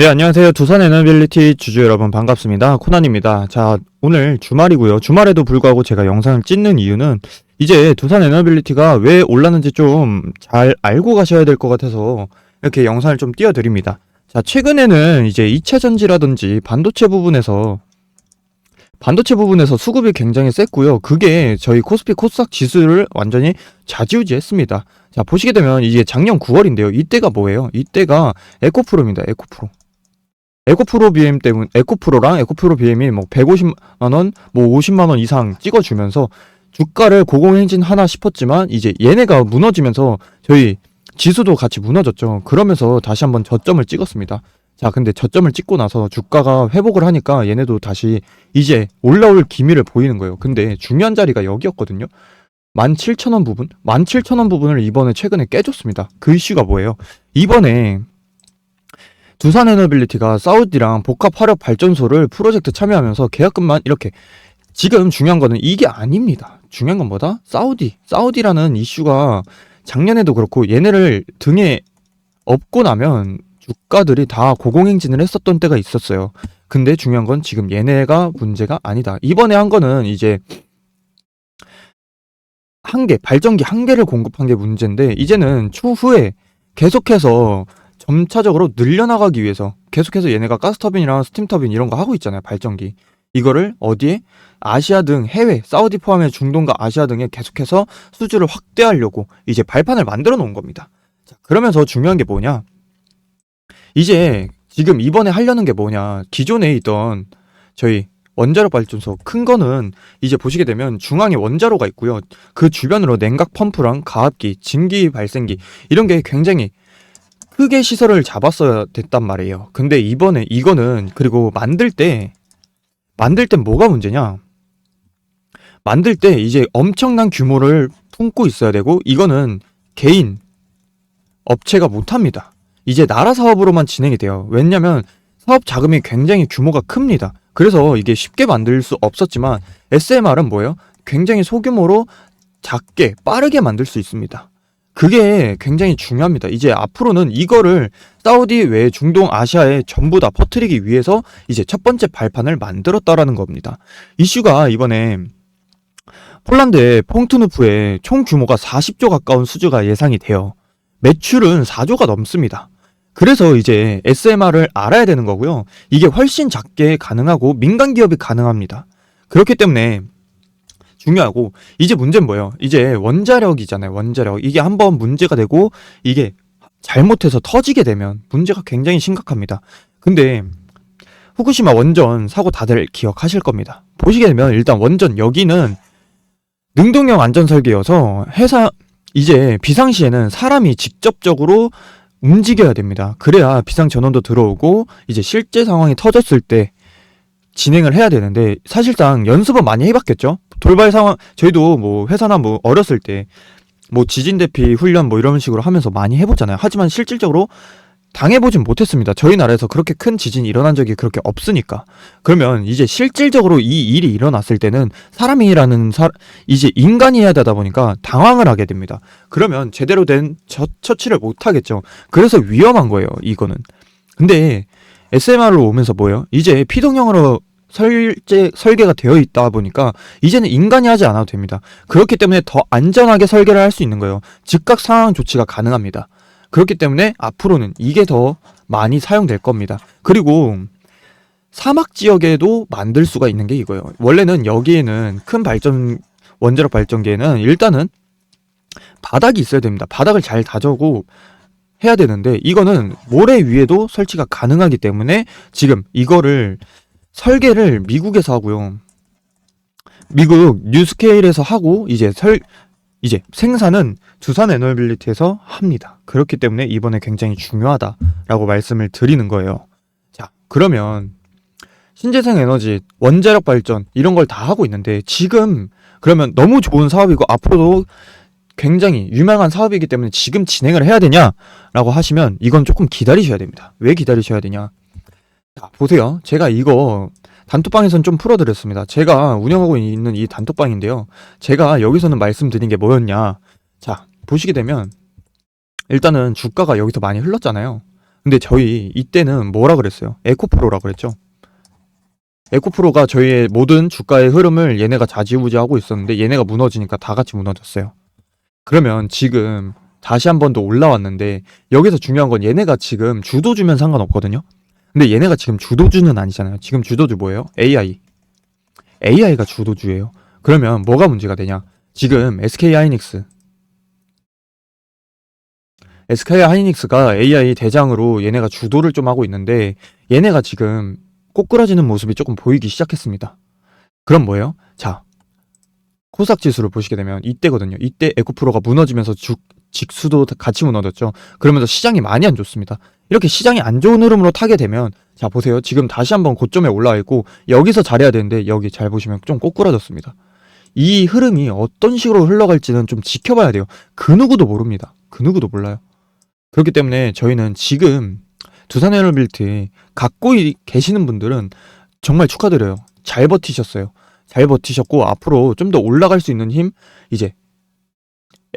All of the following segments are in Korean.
네, 안녕하세요. 두산 에너빌리티 주주 여러분 반갑습니다. 코난입니다. 자, 오늘 주말이고요. 주말에도 불구하고 제가 영상을 찍는 이유는 이제 두산 에너빌리티가 왜 올랐는지 좀 잘 알고 가셔야 될 것 같아서 이렇게 영상을 좀 띄워드립니다. 자, 최근에는 이제 2차 전지라든지 반도체 부분에서 반도체 부분에서 수급이 굉장히 셌고요. 그게 저희 코스피 코스닥 지수를 완전히 좌지우지했습니다. 자, 보시게 되면 이게 작년 9월인데요. 이때가 뭐예요? 이때가 에코프로입니다. 에코프로. 에코프로 BM 때문 에코프로랑 에코프로 BM이 뭐 150만 원, 뭐 50만 원 이상 찍어 주면서 주가를 고공행진 하나 싶었지만 이제 얘네가 무너지면서 저희 지수도 같이 무너졌죠. 그러면서 다시 한번 저점을 찍었습니다. 자, 근데 저점을 찍고 나서 주가가 회복을 하니까 얘네도 다시 이제 올라올 기미를 보이는 거예요. 근데 중요한 자리가 여기였거든요. 17,000원 부분? 17,000원 부분을 이번에 최근에 깨줬습니다. 그 이슈가 뭐예요? 이번에 두산 에너빌리티가 사우디랑 복합 화력 발전소를 프로젝트 참여하면서 계약금만 이렇게 지금 중요한 거는 이게 아닙니다. 중요한 건 뭐다? 사우디. 사우디라는 이슈가 작년에도 그렇고 얘네를 등에 업고 나면 주가들이 다 고공행진을 했었던 때가 있었어요. 근데 중요한 건 지금 얘네가 문제가 아니다. 이번에 한 거는 이제 한 개, 발전기 한 개를 공급한 게 문제인데 이제는 추후에 계속해서 점차적으로 늘려나가기 위해서 계속해서 얘네가 가스터빈이랑 스팀터빈 이런 거 하고 있잖아요. 발전기. 이거를 어디에 아시아 등 해외, 사우디 포함해 중동과 아시아 등에 계속해서 수주를 확대하려고 이제 발판을 만들어 놓은 겁니다. 자, 그러면서 중요한 게 뭐냐? 이제 지금 이번에 하려는 게 뭐냐? 기존에 있던 저희 원자력 발전소 큰 거는 이제 보시게 되면 중앙에 원자로가 있고요. 그 주변으로 냉각 펌프랑 가압기, 증기 발생기 이런 게 굉장히 크게 시설을 잡았어야 됐단 말이에요. 근데 이번에 이거는 그리고 만들 때 만들 땐 뭐가 문제냐? 만들 때 이제 엄청난 규모를 품고 있어야 되고 이거는 개인 업체가 못 합니다. 이제 나라 사업으로만 진행이 돼요. 왜냐면 사업 자금이 굉장히 규모가 큽니다. 그래서 이게 쉽게 만들 수 없었지만 SMR은 뭐예요? 굉장히 소규모로 작게 빠르게 만들 수 있습니다. 그게 굉장히 중요합니다. 이제 앞으로는 이거를 사우디 외 중동 아시아에 전부 다 퍼뜨리기 위해서 이제 첫 번째 발판을 만들었다라는 겁니다. 이슈가 이번에 폴란드의 퐁트누프에 총 규모가 40조 가까운 수주가 예상이 돼요. 매출은 4조가 넘습니다. 그래서 이제 SMR을 알아야 되는 거고요. 이게 훨씬 작게 가능하고 민간 기업이 가능합니다. 그렇기 때문에 중요하고 이제 문제는 뭐예요? 이제 원자력이잖아요. 원자력. 이게 한번 문제가 되고 이게 잘못해서 터지게 되면 문제가 굉장히 심각합니다. 근데 후쿠시마 원전 사고 다들 기억하실 겁니다. 보시게 되면 일단 원전 여기는 능동형 안전 설계여서 회사 이제 비상시에는 사람이 직접적으로 움직여야 됩니다. 그래야 비상 전원도 들어오고 이제 실제 상황이 터졌을 때 진행을 해야 되는데 사실상 연습은 많이 해봤겠죠. 돌발 상황 저희도 뭐 회사나 뭐 어렸을 때 뭐 지진 대피 훈련 뭐 이런 식으로 하면서 많이 해보잖아요. 하지만 실질적으로 당해보진 못했습니다. 저희 나라에서 그렇게 큰 지진이 일어난 적이 그렇게 없으니까. 그러면 이제 실질적으로 이 일이 일어났을 때는 사람이라는 사, 이제 인간이 해야 되다 보니까 당황을 하게 됩니다. 그러면 제대로 된 처, 처치를 못 하겠죠. 그래서 위험한 거예요, 이거는. 근데 SMR로 오면서 뭐예요? 이제 피동형으로 설계, 설계가 되어 있다 보니까 이제는 인간이 하지 않아도 됩니다. 그렇기 때문에 더 안전하게 설계를 할 수 있는 거예요. 즉각 상황 조치가 가능합니다. 그렇기 때문에 앞으로는 이게 더 많이 사용될 겁니다. 그리고 사막 지역에도 만들 수가 있는 게 이거예요. 원래는 여기에는 큰 발전 원자력 발전기에는 일단은 바닥이 있어야 됩니다. 바닥을 잘 다져고 해야 되는데 이거는 모래 위에도 설치가 가능하기 때문에 지금 이거를 설계를 미국에서 하고요. 미국 뉴스케일에서 하고 이제 설 이제 생산은 두산 에너빌리티에서 합니다. 그렇기 때문에 이번에 굉장히 중요하다라고 말씀을 드리는 거예요. 자, 그러면 신재생 에너지, 원자력 발전 이런 걸 다 하고 있는데 지금 그러면 너무 좋은 사업이고 앞으로도 굉장히 유명한 사업이기 때문에 지금 진행을 해야 되냐라고 하시면 이건 조금 기다리셔야 됩니다. 왜 기다리셔야 되냐? 자, 보세요. 제가 이거 단톡방에선 좀 풀어드렸습니다. 제가 운영하고 있는 이 단톡방인데요. 제가 여기서는 말씀드린 게 뭐였냐. 자, 보시게 되면 일단은 주가가 여기서 많이 흘렀잖아요. 근데 저희 이때는 뭐라 그랬어요? 에코프로라 그랬죠. 에코프로가 저희의 모든 주가의 흐름을 얘네가 좌지우지하고 있었는데 얘네가 무너지니까 다 같이 무너졌어요. 그러면 지금 다시 한 번 더 올라왔는데 여기서 중요한 건 얘네가 지금 주도 주면 상관없거든요. 근데 얘네가 지금 주도주는 아니잖아요. 지금 주도주 뭐예요? AI. AI가 주도주예요. 그러면 뭐가 문제가 되냐? 지금 SK 하이닉스 SK 하이닉스가 AI 대장으로 얘네가 주도를 좀 하고 있는데 얘네가 지금 꼬꾸라지는 모습이 조금 보이기 시작했습니다. 그럼 뭐예요? 자, 코스닥 지수를 보시게 되면 이때거든요. 이때 에코프로가 무너지면서 주, 직수도 같이 무너졌죠. 그러면서 시장이 많이 안 좋습니다. 이렇게 시장이 안 좋은 흐름으로 타게 되면 자 보세요. 지금 다시 한번 고점에 올라와 있고 여기서 잘해야 되는데 여기 잘 보시면 좀 꼬꾸라졌습니다. 이 흐름이 어떤 식으로 흘러갈지는 좀 지켜봐야 돼요. 그 누구도 모릅니다. 그 누구도 몰라요. 그렇기 때문에 저희는 지금 두산 에너빌트 갖고 이- 계시는 분들은 정말 축하드려요. 잘 버티셨어요. 잘 버티셨고 앞으로 좀 더 올라갈 수 있는 힘 이제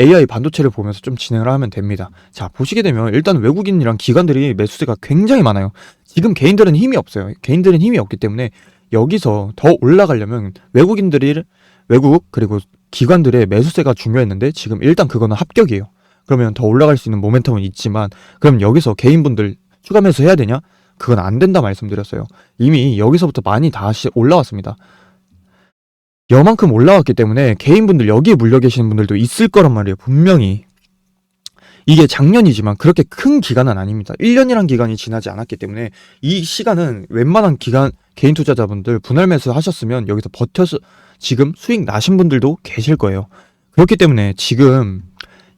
AI 반도체를 보면서 좀 진행을 하면 됩니다. 자, 보시게 되면 일단 외국인이랑 기관들이 매수세가 굉장히 많아요. 지금 개인들은 힘이 없어요. 개인들은 힘이 없기 때문에 여기서 더 올라가려면 외국인들이 외국 그리고 기관들의 매수세가 중요했는데 지금 일단 그거는 합격이에요. 그러면 더 올라갈 수 있는 모멘텀은 있지만 그럼 여기서 개인분들 추가 매수 해야 되냐? 그건 안 된다 말씀드렸어요. 이미 여기서부터 많이 다시 올라왔습니다. 여만큼 올라왔기 때문에 개인분들 여기에 물려 계시는 분들도 있을 거란 말이에요. 분명히. 이게 작년이지만 그렇게 큰 기간은 아닙니다. 1년이란 기간이 지나지 않았기 때문에 이 시간은 웬만한 기간 개인 투자자분들 분할 매수 하셨으면 여기서 버텨서 지금 수익 나신 분들도 계실 거예요. 그렇기 때문에 지금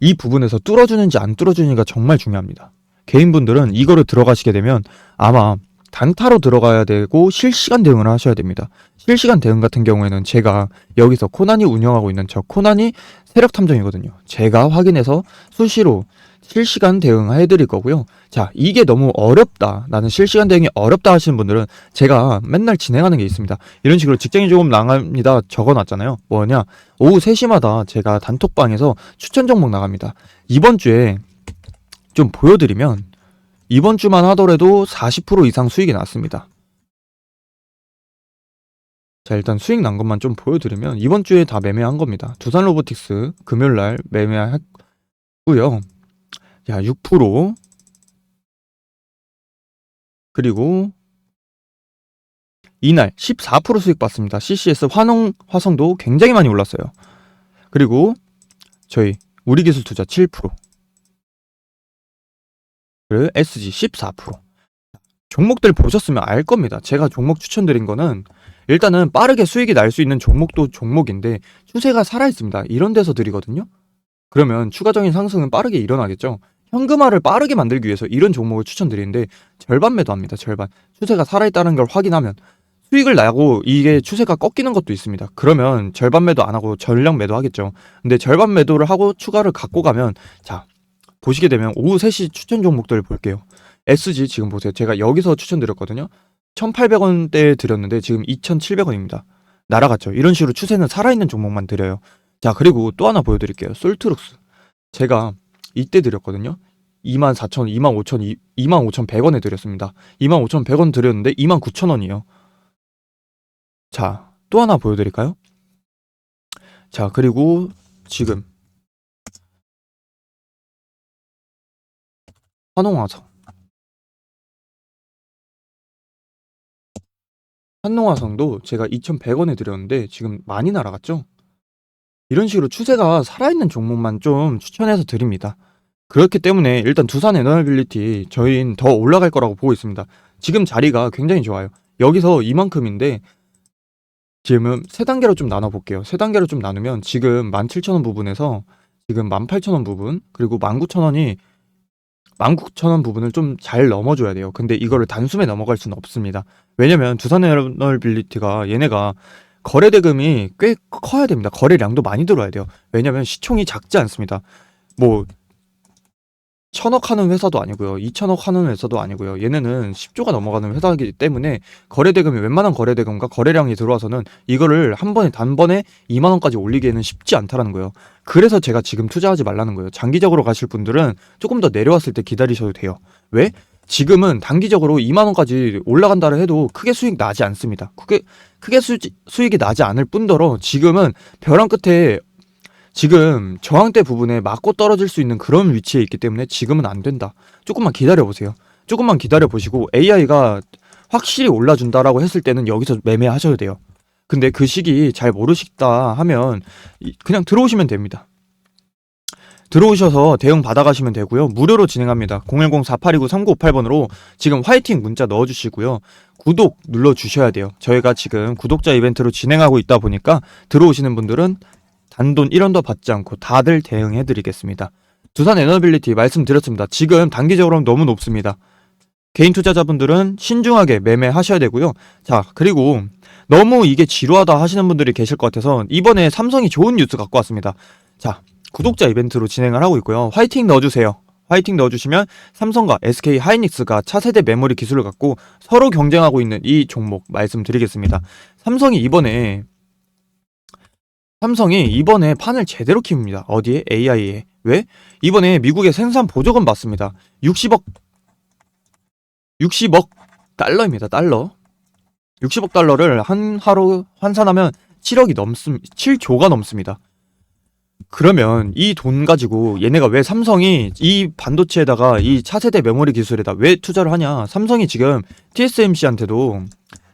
이 부분에서 뚫어주는지 안 뚫어주는지가 정말 중요합니다. 개인분들은 이거를 들어가시게 되면 아마 단타로 들어가야 되고 실시간 대응을 하셔야 됩니다. 실시간 대응 같은 경우에는 제가 여기서 코난이 운영하고 있는 저 코난이 세력 탐정이거든요. 제가 확인해서 수시로 실시간 대응해 드릴 거고요. 자, 이게 너무 어렵다. 나는 실시간 대응이 어렵다 하시는 분들은 제가 맨날 진행하는 게 있습니다. 이런 식으로 직장이 조금 나갑니다. 적어 놨잖아요. 뭐냐? 오후 3시마다 제가 단톡방에서 추천 종목 나갑니다. 이번 주에 좀 보여드리면 이번 주만 하더라도 40% 이상 수익이 났습니다. 자, 일단 수익 난 것만 좀 보여드리면 이번 주에 다 매매한 겁니다. 두산 로보틱스 금요일 날 매매했고요. 야, 6% 그리고 이날 14% 수익 봤습니다. CCS 환웅 화성도 굉장히 많이 올랐어요. 그리고 저희 우리 기술 투자 7%. 그리고 SG 14%. 종목들 보셨으면 알 겁니다. 제가 종목 추천드린 거는 일단은 빠르게 수익이 날 수 있는 종목도 종목인데 추세가 살아 있습니다. 이런 데서 드리거든요. 그러면 추가적인 상승은 빠르게 일어나겠죠. 현금화를 빠르게 만들기 위해서 이런 종목을 추천드리는데 절반 매도합니다. 절반. 추세가 살아있다는 걸 확인하면 수익을 나고 이게 추세가 꺾이는 것도 있습니다. 그러면 절반 매도 안 하고 전량 매도 하겠죠. 근데 절반 매도를 하고 추가를 갖고 가면 자 보시게 되면 오후 3시 추천 종목들을 볼게요. SG 지금 보세요. 제가 여기서 추천드렸거든요. 1,800원대에 드렸는데 지금 2,700원입니다. 날아갔죠. 이런 식으로 추세는 살아있는 종목만 드려요. 자 그리고 또 하나 보여드릴게요. 솔트룩스. 제가 이때 드렸거든요. 24,000, 25,000, 25,100원에 드렸습니다. 25,100원 드렸는데 29,000원이에요. 자, 또 하나 보여드릴까요? 자, 그리고 지금 한홍화성 한농화성도 제가 2,100원에 드렸는데 지금 많이 날아갔죠? 이런 식으로 추세가 살아있는 종목만 좀 추천해서 드립니다. 그렇기 때문에 일단 두산 에너빌리티 저희는 더 올라갈 거라고 보고 있습니다. 지금 자리가 굉장히 좋아요. 여기서 이만큼인데 지금은 세 단계로 좀 나눠 볼게요. 세 단계로 좀 나누면 지금 17,000원 부분에서 지금 18,000원 부분 그리고 19,000원이 19,000원 부분을 좀 잘 넘어줘야 돼요. 근데 이거를 단숨에 넘어갈 수는 없습니다. 왜냐면 두산 에너빌리티가 얘네가 거래 대금이 꽤 커야 됩니다. 거래량도 많이 들어와야 돼요. 왜냐면 시총이 작지 않습니다. 뭐 천억 하는 회사도 아니고요. 2천억 하는 회사도 아니고요. 얘네는 10조가 넘어가는 회사이기 때문에 거래 대금이 웬만한 거래 대금과 거래량이 들어와서는 이거를 한 번에 단번에 2만 원까지 올리기에는 쉽지 않다라는 거예요. 그래서 제가 지금 투자하지 말라는 거예요. 장기적으로 가실 분들은 조금 더 내려왔을 때 기다리셔도 돼요. 왜? 지금은 단기적으로 2만 원까지 올라간다를 해도 크게 수익 나지 않습니다. 크게 크게 수, 수익이 나지 않을 뿐더러 지금은 벼랑 끝에 지금 저항대 부분에 맞고 떨어질 수 있는 그런 위치에 있기 때문에 지금은 안 된다. 조금만 기다려 보세요. 조금만 기다려 보시고 AI가 확실히 올라준다라고 했을 때는 여기서 매매하셔야 돼요. 근데 그 시기 잘 모르시다 하면 이- 그냥 들어오시면 됩니다. 들어오셔서 대응 받아가시면 되고요. 무료로 진행합니다. 010-482-3958번으로 지금 화이팅 문자 넣어주시고요. 구독 눌러주셔야 돼요. 저희가 지금 구독자 이벤트로 진행하고 있다 보니까 들어오시는 분들은 단돈 1원도 받지 않고 다들 대응해드리겠습니다. 두산 에너빌리티 말씀드렸습니다. 지금 단기적으로는 너무 높습니다. 개인 투자자분들은 신중하게 매매하셔야 되고요. 자, 그리고 너무 이게 지루하다 하시는 분들이 계실 것 같아서 이번에 삼성이 좋은 뉴스 갖고 왔습니다. 자, 구독자 이벤트로 진행을 하고 있고요. 화이팅 넣어주세요. 화이팅 넣어주시면 삼성과 SK 하이닉스가 차세대 메모리 기술을 갖고 서로 경쟁하고 있는 이 종목 말씀드리겠습니다. 삼성이 이번에 삼성이 이번에 판을 제대로 키웁니다. 어디에? AI에. 왜? 이번에 미국의 생산 보조금 받습니다. 60억 60억 달러입니다. 달러. 60억 달러를 한 하루 환산하면 7억이 넘습 7조가 넘습니다. 그러면 이 돈 가지고 얘네가 왜 삼성이 이 반도체에다가 이 차세대 메모리 기술에다 왜 투자를 하냐? 삼성이 지금 TSMC한테도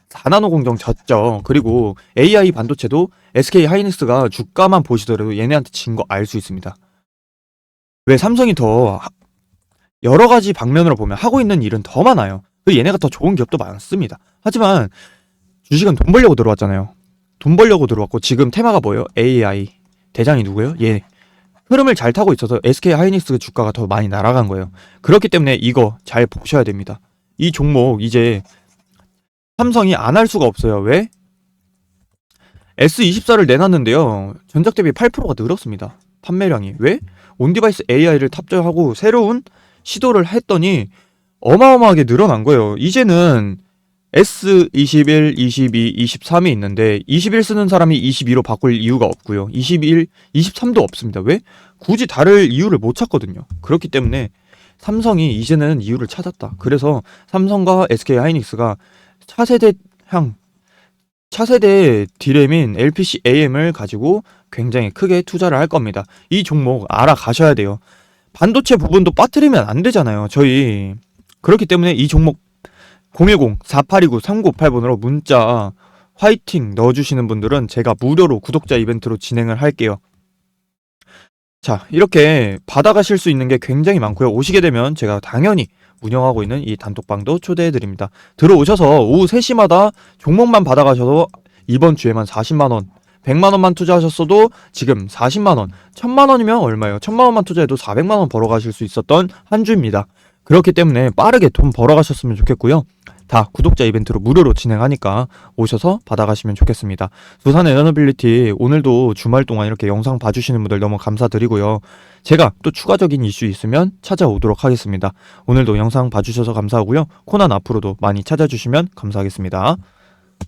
4나노 공정 졌죠. 그리고 AI 반도체도 SK 하이닉스가 주가만 보시더라도 얘네한테 진 거 알 수 있습니다. 왜 삼성이 더 하- 여러 가지 방면으로 보면 하고 있는 일은 더 많아요. 그 얘네가 더 좋은 기업도 많습니다. 하지만 주식은 돈 벌려고 들어왔잖아요. 돈 벌려고 들어왔고 지금 테마가 뭐예요? AI 대장이 누구예요? 얘 흐름을 잘 타고 있어서 SK 하이닉스 주가가 더 많이 날아간 거예요. 그렇기 때문에 이거 잘 보셔야 됩니다. 이 종목 이제 삼성이 안 할 수가 없어요. 왜? S24를 내놨는데요. 전작 대비 8%가 늘었습니다. 판매량이. 왜? 온디바이스 AI를 탑재하고 새로운 시도를 했더니 어마어마하게 늘어난 거예요. 이제는 S21, 22, 23이 있는데 21 쓰는 사람이 22로 바꿀 이유가 없고요. 21, 23도 없습니다. 왜? 굳이 다를 이유를 못 찾거든요. 그렇기 때문에 삼성이 이제는 이유를 찾았다. 그래서 삼성과 SK 하이닉스가 차세대향 차세대 디램인 LPC AM을 가지고 굉장히 크게 투자를 할 겁니다. 이 종목 알아가셔야 돼요. 반도체 부분도 빠뜨리면 안 되잖아요. 저희 그렇기 때문에 이 종목 010-4829-3958번으로 문자 화이팅 넣어주시는 분들은 제가 무료로 구독자 이벤트로 진행을 할게요. 자, 이렇게 받아가실 수 있는 게 굉장히 많고요. 오시게 되면 제가 당연히 운영하고 있는 이 단톡방도 초대해 드립니다. 들어오셔서 오후 3시마다 종목만 받아가셔도 이번 주에만 40만 원, 100만 원만 투자하셨어도 지금 40만 원, 1000만 원이면 얼마예요? 1000만 원만 투자해도 400만 원 벌어 가실 수 있었던 한 주입니다. 그렇기 때문에 빠르게 돈 벌어 가셨으면 좋겠고요. 다 구독자 이벤트로 무료로 진행하니까 오셔서 받아가시면 좋겠습니다. 두산 에너빌리티 오늘도 주말 동안 이렇게 영상 봐주시는 분들 너무 감사드리고요. 제가 또 추가적인 이슈 있으면 찾아오도록 하겠습니다. 오늘도 영상 봐주셔서 감사하고요. 코난 앞으로도 많이 찾아주시면 감사하겠습니다.